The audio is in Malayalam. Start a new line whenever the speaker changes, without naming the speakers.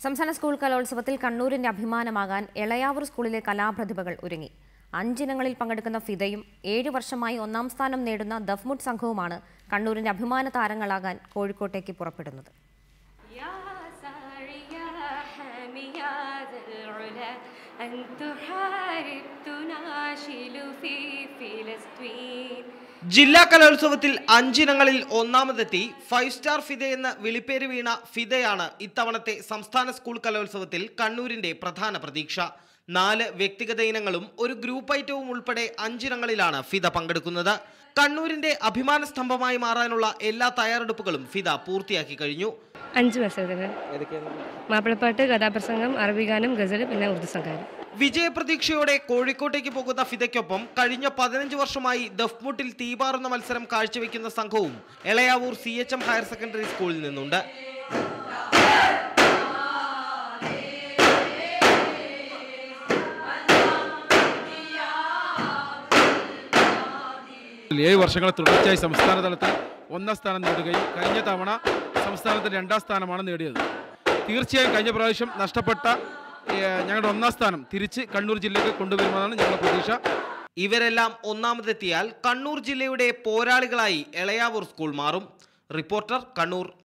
സംസ്ഥാന സ്കൂൾ കലോത്സവത്തിൽ കണ്ണൂരിന്റെ അഭിമാനമാകാൻ എളയാവൂർ സ്കൂളിലെ കലാപ്രതിഭകൾ ഒരുങ്ങി അഞ്ചിനങ്ങളിൽ പങ്കെടുക്കുന്ന ഫിദയും ഏഴു വർഷമായി ഒന്നാം സ്ഥാനം നേടുന്ന ദഫ്മുട്ട് സംഘവുമാണ് കണ്ണൂരിന്റെ അഭിമാന താരങ്ങളാകാൻ കോഴിക്കോട്ടേക്ക് പുറപ്പെടുന്നത്
يا ساري يا حامي يا ذا العلا أن تحارب تناشل في فلسطين
ജില്ലാ കലോത്സവത്തിൽ അഞ്ചിനങ്ങളിൽ ഒന്നാമതെത്തി ഫൈവ് സ്റ്റാർ ഫിദ എന്ന വിളിപ്പേര് വീണ ഫിദയാണ് ഇത്തവണത്തെ സംസ്ഥാന സ്കൂൾ കലോത്സവത്തിൽ കണ്ണൂരിന്റെ പ്രധാന പ്രതീക്ഷ. നാല് വ്യക്തിഗത ഇനങ്ങളും ഒരു ഗ്രൂപ്പ് ഐറ്റവും ഉൾപ്പെടെ അഞ്ചിനങ്ങളിലാണ് ഫിദ പങ്കെടുക്കുന്നത്. കണ്ണൂരിന്റെ അഭിമാന സ്തംഭമായി മാറാനുള്ള എല്ലാ തയ്യാറെടുപ്പുകളും ഫിദ പൂർത്തിയാക്കി കഴിഞ്ഞു.
അഞ്ച് മത്സരങ്ങൾ. മാപ്പിളപ്പാട്ട് കഥാപ്രസംഗം അറബി ഗാനം ഗസൽ പിന്നെ ഉറുദു സംഘാരം
വിജയപ്രതീക്ഷയോടെ കോഴിക്കോട്ടേക്ക് പോകുന്ന ഫിദയ്ക്കൊപ്പം കഴിഞ്ഞ പതിനഞ്ച് വർഷമായി ദഫ്മുട്ടിൽ തീപാറുന്ന മത്സരം കാഴ്ചവെക്കുന്ന സംഘവും Elayavoor C H M higher secondary സ്കൂളിൽ നിന്നുണ്ട്.
ഏഴ് വർഷങ്ങളെ തുടർച്ചയായി സംസ്ഥാന തലത്തിൽ ഒന്നാം സ്ഥാനം നേടുകയും കഴിഞ്ഞ തവണ സംസ്ഥാനത്തിൽ രണ്ടാം സ്ഥാനമാണ് നേടിയത്. തീർച്ചയായും കഴിഞ്ഞ പ്രാവശ്യം നഷ്ടപ്പെട്ട ഞങ്ങളുടെ ഒന്നാം സ്ഥാനം തിരിച്ച് കണ്ണൂർ ജില്ലയ്ക്ക് കൊണ്ടുവരുമെന്നാണ് ഞങ്ങളുടെ പ്രതീക്ഷ.
ഇവരെല്ലാം ഒന്നാമതെത്തിയാൽ കണ്ണൂർ ജില്ലയുടെ പോരാളികളായി എളയാവൂർ സ്കൂൾ മാറും. റിപ്പോർട്ടർ കണ്ണൂർ.